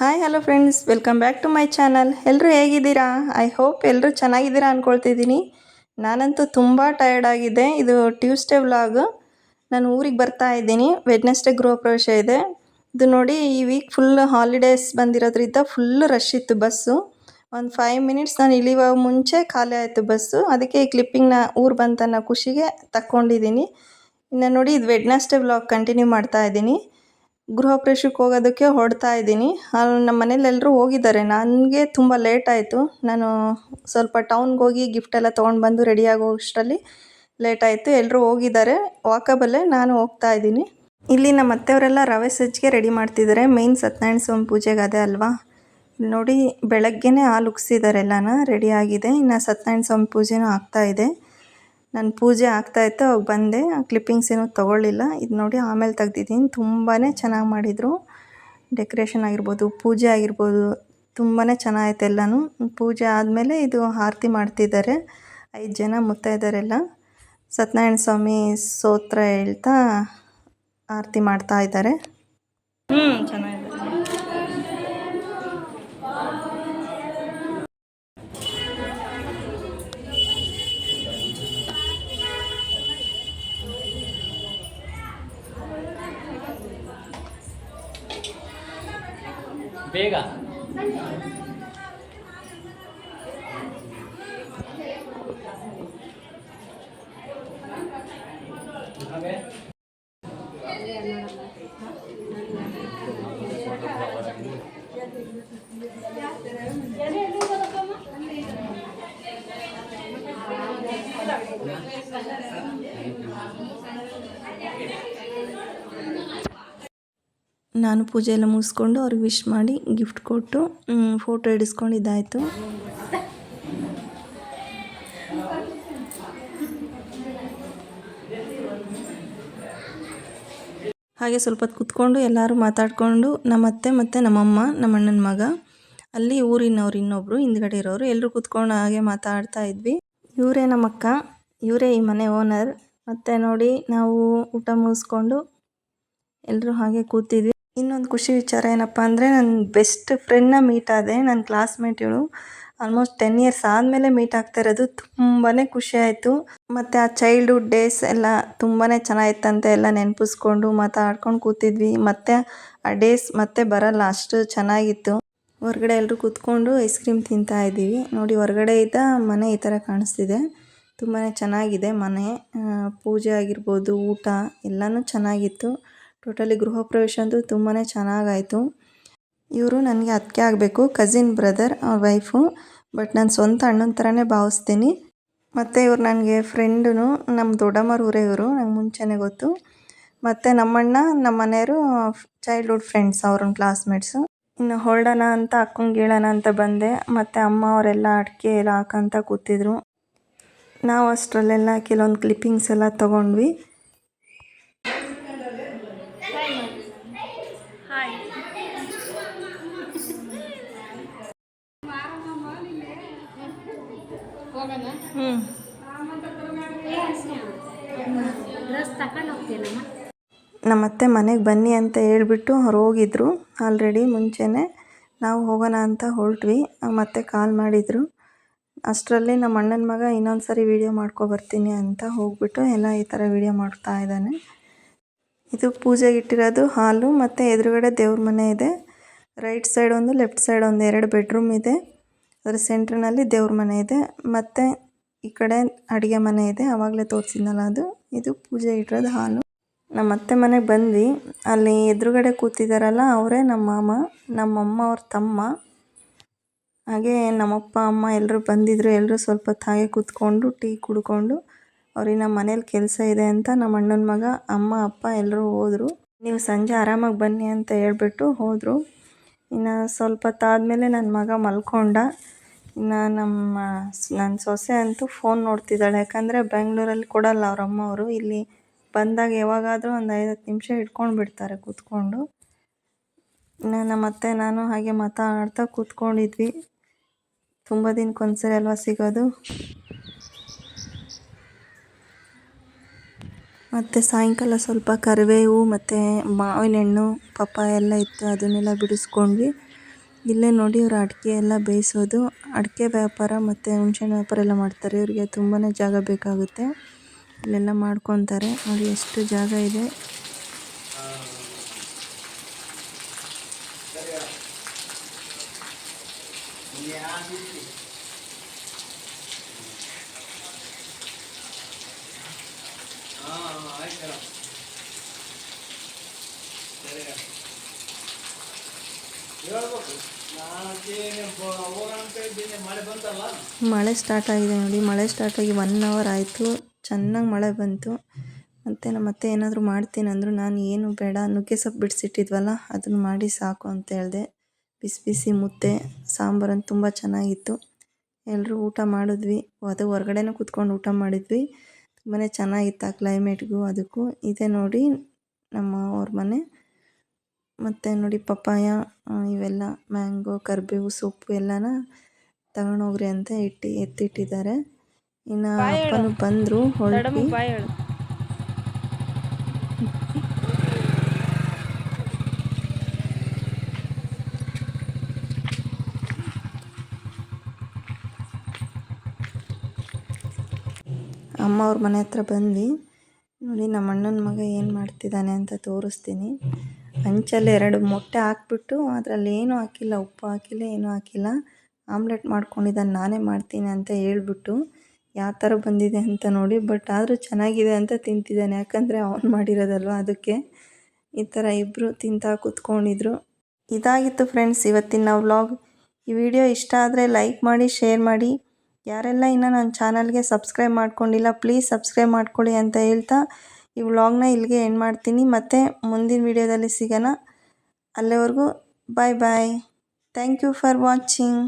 Hi hello friends welcome back to my channel ಎಲ್ಲರೂ ಹೇಗಿದ್ದೀರಾ? I hope ಎಲ್ಲರೂ ಚೆನ್ನಾಗಿದ್ದೀರಾ ಅಂದ್ಕೊಳ್ತಿದ್ದೀನಿ ನಾನಂತೂ ತುಂಬ ಟಯರ್ಡ್ ಆಗಿದ್ದೆ. ಇದು ಟ್ಯೂಸ್ಡೇ ವ್ಲಾಗ್ ನಾನು ಊರಿಗೆ ಬರ್ತಾ ಇದ್ದೀನಿ. ವೆಡ್ನೆಸ್ಡೇ ಗೃಹ ಪ್ರವೇಶ ಇದೆ. ಇದು ನೋಡಿ, ಈ ವೀಕ್ ಫುಲ್ ಹಾಲಿಡೇಸ್ ಬಂದಿರೋದ್ರಿಂದ ಫುಲ್ ರಶ್ ಇತ್ತು ಬಸ್ಸು ಒಂದು ಫೈವ್ ಮಿನಿಟ್ಸ್ ನಾನು ಇಳಿಯುವ ಮುಂಚೆ ಖಾಲಿ ಆಯಿತು ಬಸ್ಸು ಅದಕ್ಕೆ ಈ ಕ್ಲಿಪ್ಪಿಂಗ್ನ ಊರು ಬಂತನ್ನೋ ಖುಷಿಗೆ ತಕ್ಕೊಂಡಿದ್ದೀನಿ. ಇನ್ನು ನೋಡಿ, ಇದು ವೆಡ್ನೆಸ್ಡೇ ವ್ಲಾಗ್ ಕಂಟಿನ್ಯೂ ಮಾಡ್ತಾ ಇದ್ದೀನಿ. ಗೃಹ ಪ್ರವೇಶಕ್ಕೆ ಹೋಗೋದಕ್ಕೆ ಹೊಡ್ತಾ ಇದ್ದೀನಿ. ಅಲ್ಲಿ ನಮ್ಮ ಮನೇಲಿ ಎಲ್ಲರೂ ಹೋಗಿದ್ದಾರೆ. ನನಗೆ ತುಂಬ ಲೇಟ್ ಆಯಿತು. ನಾನು ಸ್ವಲ್ಪ ಟೌನ್ಗೆ ಹೋಗಿ ಗಿಫ್ಟ್ ಎಲ್ಲ ತೊಗೊಂಡು ಬಂದು ರೆಡಿ ಆಗೋಷ್ಟರಲ್ಲಿ ಲೇಟ್ ಆಯಿತು. ಎಲ್ಲರೂ ಹೋಗಿದ್ದಾರೆ. ವಾಕಬಲ್ಲೇ ನಾನು ಹೋಗ್ತಾ ಇದ್ದೀನಿ. ಇಲ್ಲಿ ನಮ್ಮ ಅತ್ತೆಯವರೆಲ್ಲ ರವೆ ಸಜ್ಜಿಗೆ ರೆಡಿ ಮಾಡ್ತಿದ್ದಾರೆ. ಮೇಯ್ನ್ ಸತ್ಯನಾರಾಯಣ ಸ್ವಾಮಿ ಪೂಜೆಗೆ ಅದೇ ಅಲ್ವಾ? ನೋಡಿ, ಬೆಳಗ್ಗೆನೇ ಹಾಲು ಉಗ್ಸಿದ್ದಾರೆ ಎಲ್ಲನ. ರೆಡಿ ಆಗಿದೆ. ಇನ್ನು ಸತ್ಯನಾರಾಯಣ ಸ್ವಾಮಿ ಪೂಜೆನೂ ಆಗ್ತಾ ಇದೆ. ನಾನು ಪೂಜೆ ಆಗ್ತಾ ಇತ್ತು ಅವಾಗ ಬಂದೆ. ಕ್ಲಿಪ್ಪಿಂಗ್ಸ್ ಏನೂ ತೊಗೊಳ್ಳಿಲ್ಲ. ಇದು ನೋಡಿ ಆಮೇಲೆ ತೆಗ್ದಿದ್ದೀನಿ. ತುಂಬಾ ಚೆನ್ನಾಗಿ ಮಾಡಿದರು. ಡೆಕೋರೇಷನ್ ಆಗಿರ್ಬೋದು, ಪೂಜೆ ಆಗಿರ್ಬೋದು ತುಂಬಾ ಚೆನ್ನಾಗೈತೆ ಎಲ್ಲನೂ. ಪೂಜೆ ಆದಮೇಲೆ ಇದು ಆರತಿ ಮಾಡ್ತಿದ್ದಾರೆ. ಐದು ಜನ ಮುತ್ತೈದರೆಲ್ಲ ಸತ್ಯನಾರಾಯಣ ಸ್ವಾಮಿ ಸ್ತೋತ್ರ ಹೇಳ್ತಾ ಆರತಿ ಮಾಡ್ತಾ ಇದ್ದಾರೆ. ಹ್ಞೂ ಚೆನ್ನಾಗಿದೆ. ಬೇಗ. ನಾನು ಪೂಜೆ ಎಲ್ಲ ಮುಗಿಸ್ಕೊಂಡು ಅವ್ರಿಗೆ ವಿಶ್ ಮಾಡಿ ಗಿಫ್ಟ್ ಕೊಟ್ಟು ಫೋಟೋ ಹಿಡಿಸ್ಕೊಂಡು ಇದಾಯಿತು ಹಾಗೆ ಸ್ವಲ್ಪ ಹೊತ್ತು ಕೂತ್ಕೊಂಡು ಎಲ್ಲರೂ ಮಾತಾಡಿಕೊಂಡು ನಮ್ಮ ಅತ್ತೆ ಮತ್ತು ನಮ್ಮಮ್ಮ, ನಮ್ಮಣ್ಣನ ಮಗ, ಅಲ್ಲಿ ಊರಿನವ್ರು ಇನ್ನೊಬ್ಬರು ಹಿಂದ್ಗಡೆ ಇರೋರು ಎಲ್ಲರೂ ಕೂತ್ಕೊಂಡು ಹಾಗೆ ಮಾತಾಡ್ತಾ ಇದ್ವಿ. ಇವರೇ ನಮ್ಮಕ್ಕ, ಇವರೇ ಈ ಮನೆ ಓನರ್ ಮತ್ತು ನೋಡಿ ನಾವು ಊಟ ಮುಗಿಸ್ಕೊಂಡು ಎಲ್ಲರೂ ಹಾಗೆ ಕೂತಿದ್ವಿ. ಇನ್ನೊಂದು ಖುಷಿ ವಿಚಾರ ಏನಪ್ಪ ಅಂದರೆ ನನ್ನ ಬೆಸ್ಟ್ ಫ್ರೆಂಡ್ನ ಮೀಟ್ ಆದೆ ನನ್ನ ಕ್ಲಾಸ್ಮೇಟ್ ಇವಳು. ಆಲ್ಮೋಸ್ಟ್ ಟೆನ್ ಇಯರ್ಸ್ ಆದಮೇಲೆ ಮೀಟ್ ಆಗ್ತಾ ಇರೋದು. ತುಂಬಾ ಖುಷಿ ಆಯಿತು. ಮತ್ತು ಆ ಚೈಲ್ಡ್ಹುಡ್ ಡೇಸ್ ಎಲ್ಲ ತುಂಬಾ ಚೆನ್ನಾಗಿತ್ತಂತೆ ಎಲ್ಲ ನೆನಪಿಸ್ಕೊಂಡು ಮಾತಾಡ್ಕೊಂಡು ಕೂತಿದ್ವಿ. ಮತ್ತು ಆ ಡೇಸ್ ಮತ್ತೆ ಬರಲ್ಲ, ಅಷ್ಟು ಚೆನ್ನಾಗಿತ್ತು. ಹೊರಗಡೆ ಎಲ್ಲರೂ ಕೂತ್ಕೊಂಡು ಐಸ್ ಕ್ರೀಮ್ ತಿಂತಾ ಇದ್ದೀವಿ. ನೋಡಿ ಹೊರಗಡೆ ಇದ್ದ ಮನೆ ಈ ಥರ ಕಾಣಿಸ್ತಿದೆ. ತುಂಬಾ ಚೆನ್ನಾಗಿದೆ ಮನೆ. ಪೂಜೆ ಆಗಿರ್ಬೋದು, ಊಟ, ಎಲ್ಲನೂ ಚೆನ್ನಾಗಿತ್ತು. ಟೋಟಲಿ ಗೃಹ ಪ್ರವೇಶ ಅಂತೂ ತುಂಬಾ ಚೆನ್ನಾಗಾಯಿತು. ಇವರು ನನಗೆ ಅದಕ್ಕೆ ಆಗಬೇಕು ಕಸಿನ್ ಬ್ರದರ್ ಅವ್ರ ವೈಫು ಬಟ್ ನಾನು ಸ್ವಂತ ಅಣ್ಣನ ಥರನೇ ಭಾವಿಸ್ತೀನಿ. ಮತ್ತು ಇವ್ರು ನನಗೆ ಫ್ರೆಂಡು ನಮ್ಮ ದೊಡ್ಡಮ್ಮರ ಊರೇ ಇವರು ನಂಗೆ ಮುಂಚೆನೇ ಗೊತ್ತು. ಮತ್ತು ನಮ್ಮಣ್ಣ ನಮ್ಮ ಮನೆಯವರು ಚೈಲ್ಡ್ಹುಡ್ ಫ್ರೆಂಡ್ಸ್ ಅವ್ರನ್ನ ಕ್ಲಾಸ್ಮೇಟ್ಸು ಇನ್ನು ಹೊರಡೋಣ ಅಂತ, ಅಕ್ಕಂಗೆ ಹೇಳೋಣ ಅಂತ ಬಂದೆ. ಮತ್ತು ಅಮ್ಮ ಅವರೆಲ್ಲ ಅಡಿಕೆ ಎಲ್ಲ ಹಾಕಂತ ಕೂತಿದ್ರು. ನಾವು ಅಷ್ಟರಲ್ಲೆಲ್ಲ ಕೆಲವೊಂದು ಕ್ಲಿಪ್ಪಿಂಗ್ಸ್ ಎಲ್ಲ ತೊಗೊಂಡ್ವಿ. ಹ್ಞೂ ಡ್ರೆಸ್ ತಗೊಂಡು ಹೋಗ್ತೀನಮ್ಮ. ನಮ್ಮತ್ತೆ ಮನೆಗೆ ಬನ್ನಿ ಅಂತ ಹೇಳ್ಬಿಟ್ಟು ಅವ್ರು ಹೋಗಿದ್ರು ಆಲ್ರೆಡಿ ಮುಂಚೆನೇ ನಾವು ಹೋಗೋಣ ಅಂತ ಹೊರಟ್ವಿ. ಮತ್ತೆ ಕಾಲ್ ಮಾಡಿದರು. ಅಷ್ಟರಲ್ಲಿ ನಮ್ಮ ಅಣ್ಣನ ಮಗ ಇನ್ನೊಂದು ಸರಿ ವೀಡಿಯೋ ಮಾಡ್ಕೊ ಬರ್ತೀನಿ ಅಂತ ಹೋಗ್ಬಿಟ್ಟು ಎಲ್ಲ ಈ ಥರ ವೀಡಿಯೋ ಮಾಡ್ತಾ ಇದ್ದಾನೆ. ಇದು ಪೂಜೆಗೆ ಇಟ್ಟಿರೋದು ಹಾಲು ಮತ್ತು ಎದುರುಗಡೆ ದೇವ್ರ ಮನೆ ಇದೆ. ರೈಟ್ ಸೈಡ್ ಒಂದು ಲೆಫ್ಟ್ ಸೈಡ್ ಒಂದು ಎರಡು ಬೆಡ್ರೂಮ್ ಇದೆ. ಅದರ ಸೆಂಟ್ರ್ನಲ್ಲಿ ದೇವ್ರ ಮನೆ ಇದೆ. ಮತ್ತು ಈ ಕಡೆ ಅಡುಗೆ ಮನೆ ಇದೆ. ಆವಾಗಲೇ ತೋರಿಸಿದ್ನಲ್ಲ ಅದು. ಇದು ಪೂಜೆ ಇಟ್ಟಿರೋದು ಹಾಲು. ನಮ್ಮ ಅತ್ತೆ ಮನೆಗೆ ಬಂದ್ವಿ. ಅಲ್ಲಿ ಎದುರುಗಡೆ ಕೂತಿದ್ದಾರಲ್ಲ ಅವರೇ ನಮ್ಮ ಮಾಮ ನಮ್ಮಮ್ಮ ಅವ್ರ ತಮ್ಮ. ಹಾಗೆ ನಮ್ಮಪ್ಪ, ಅಮ್ಮ ಎಲ್ಲರೂ ಬಂದಿದ್ದರು ಎಲ್ಲರೂ ಸ್ವಲ್ಪ ಹೊತ್ತು ಕೂತ್ಕೊಂಡು, ಟೀ ಕುಡ್ಕೊಂಡು ಅವ್ರಿಗೆ ನಮ್ಮ ಮನೇಲಿ ಕೆಲಸ ಇದೆ ಅಂತ ನಮ್ಮ ಅಣ್ಣನ ಮಗ, ಅಮ್ಮ, ಅಪ್ಪ ಎಲ್ಲರೂ ಹೋದರು. ನೀವು ಸಂಜೆ ಆರಾಮಾಗಿ ಬನ್ನಿ ಅಂತ ಹೇಳ್ಬಿಟ್ಟು ಹೋದರು. ಇನ್ನು ಸ್ವಲ್ಪ ಹೊತ್ತಾದಮೇಲೆ ನನ್ನ ಮಗ ಮಲ್ಕೊಂಡ. ಇನ್ನು ನಮ್ಮ ನನ್ನ ಸೊಸೆ ಅಂತೂ ಫೋನ್ ನೋಡ್ತಿದ್ದಾಳೆ. ಯಾಕಂದರೆ ಬೆಂಗಳೂರಲ್ಲಿ ಕೊಡಲ್ಲ ಅವ್ರ. ಅಮ್ಮವರು ಇಲ್ಲಿ ಬಂದಾಗ ಯಾವಾಗಾದರೂ ಒಂದು ಹತ್ತು ನಿಮಿಷ ಇಟ್ಕೊಂಡು ಬಿಡ್ತಾರೆ ಕೂತ್ಕೊಂಡು. ಇನ್ನು ನಮ್ಮ ಅತ್ತೆ, ನಾನು ಹಾಗೆ ಮಾತಾಡ್ತಾ ಕೂತ್ಕೊಂಡಿದ್ವಿ. ತುಂಬ ದಿನಕ್ಕೊಂದ್ಸರಿ ಅಲ್ವಾ ಸಿಗೋದು? ಮತ್ತು ಸಾಯಂಕಾಲ ಸ್ವಲ್ಪ ಕರಿಬೇವು, ಮತ್ತು ಮಾವಿನ ಹಣ್ಣು, ಪಪ್ಪಾಯ ಎಲ್ಲ ಇತ್ತು, ಅದನ್ನೆಲ್ಲ ಬಿಡಿಸ್ಕೊಂಡ್ವಿ. ಇಲ್ಲೇ ನೋಡಿ ಇವರು ಅಡಿಕೆ ಎಲ್ಲ ಬೇಯಿಸೋದು. ಅಡಿಕೆ ವ್ಯಾಪಾರ ಮತ್ತು ಹುಣ್ಸೆಹಣ್ಣು ವ್ಯಾಪಾರ ಎಲ್ಲ ಮಾಡ್ತಾರೆ. ಇವರಿಗೆ ತುಂಬಾ ಜಾಗ ಬೇಕಾಗುತ್ತೆ. ಇಲ್ಲೆಲ್ಲ ಮಾಡ್ಕೊತಾರೆ. ನೋಡಿ ಎಷ್ಟು ಜಾಗ ಇದೆ. ಮಳೆ ಸ್ಟಾರ್ಟ್ ಆಗಿದೆ ನೋಡಿ. ಮಳೆ ಸ್ಟಾರ್ಟ್ ಆಗಿ ಒನ್ ಅವರ್ ಆಯಿತು. ಚೆನ್ನಾಗಿ ಮಳೆ ಬಂತು. ಮತ್ತು ನಮ್ಮ ಅತ್ತೆ ಏನಾದರೂ ಮಾಡ್ತೀನಿ ಅಂದರು ನಾನು ಏನು ಬೇಡ. ನುಗ್ಗೆ ಸೊಪ್ಪು ಬಿಡಿಸಿಟ್ಟಿದ್ವಲ್ಲ, ಅದನ್ನು ಮಾಡಿ ಸಾಕು ಅಂತ ಹೇಳಿದೆ. ಬಿಸಿ ಬಿಸಿ ಮುದ್ದೆ ಸಾಂಬಾರಂತ ತುಂಬ ಚೆನ್ನಾಗಿತ್ತು. ಎಲ್ಲರೂ ಊಟ ಮಾಡಿದ್ವಿ. ಅದು ಹೊರಗಡೆನೂ ಕೂತ್ಕೊಂಡು ಊಟ ಮಾಡಿದ್ವಿ. ತುಂಬಾ ಚೆನ್ನಾಗಿತ್ತು ಆ ಕ್ಲೈಮೇಟ್ಗೂ ಅದಕ್ಕೂ. ಇದೆ ನೋಡಿ ನಮ್ಮ ಅವ್ರ ಮನೆ. ಮತ್ತು ನೋಡಿ ಪಪ್ಪಾಯ ಇವೆಲ್ಲ ಮ್ಯಾಂಗೋ ಕರಿಬೇವು ಸೊಪ್ಪು ಎಲ್ಲನ ತಗೊಂಡೋಗ್ರಿ ಅಂತ ಇಟ್ಟು ಎತ್ತಿಟ್ಟಿದ್ದಾರೆ. ಇನ್ನು ಅಪ್ಪನು ಬಂದರು ಹೊಳಪಿ. ಅಮ್ಮ ಅವ್ರ ಮನೆ ಹತ್ರ ಬಂದ್ವಿ. ನೋಡಿ ನಮ್ಮ ಅಣ್ಣನ ಮಗ ಏನು ಮಾಡ್ತಿದ್ದಾನೆ ಅಂತ ತೋರಿಸ್ತೀನಿ. ಹಂಚಲ್ಲಿ ಎರಡು ಮೊಟ್ಟೆ ಹಾಕ್ಬಿಟ್ಟು ಅದರಲ್ಲಿ ಏನೂ ಹಾಕಿಲ್ಲ, ಉಪ್ಪು ಹಾಕಿಲ್ಲ, ಏನೂ ಹಾಕಿಲ್ಲ. ಆಮ್ಲೆಟ್ ಮಾಡ್ಕೊಂಡಿದ್ದಾನೆ, ನಾನೇ ಮಾಡ್ತೀನಿ ಅಂತ ಹೇಳ್ಬಿಟ್ಟು ಯಾವ ಥರ ಬಂದಿದೆ ಅಂತ ನೋಡಿ, ಬಟ್ ಆದರೂ ಚೆನ್ನಾಗಿದೆ ಅಂತ ತಿಂತಿದ್ದಾನೆ. ಯಾಕಂದರೆ ಅವ್ನು ಮಾಡಿರೋದಲ್ವ ಅದಕ್ಕೆ. ಈ ಥರ ಇಬ್ಬರು ತಿಂತಾ ಕೂತ್ಕೊಂಡಿದ್ರು. ಇದಾಗಿತ್ತು ಫ್ರೆಂಡ್ಸ್, ಇವತ್ತಿನ ವ್ಲಾಗ್. ಈ ವಿಡಿಯೋ ಇಷ್ಟ ಆದರೆ ಲೈಕ್ ಮಾಡಿ, ಶೇರ್ ಮಾಡಿ. ಯಾರೆಲ್ಲ ಇನ್ನೂ ನನ್ನ ಚಾನಲ್ಗೆ ಸಬ್ಸ್ಕ್ರೈಬ್ ಮಾಡ್ಕೊಂಡಿಲ್ಲ, ಪ್ಲೀಸ್ ಸಬ್ಸ್ಕ್ರೈಬ್ ಮಾಡ್ಕೊಳ್ಳಿ ಅಂತ ಹೇಳ್ತಾ ಈ ವ್ಲಾಗ್ನ ಇಲ್ಲಿಗೆ ಎಂಡ್ ಮಾಡ್ತೀನಿ. ಮತ್ತು ಮುಂದಿನ ವೀಡಿಯೋದಲ್ಲಿ ಸಿಗೋಣ. ಅಲ್ಲಿವರೆಗೂ bye bye thank you for watching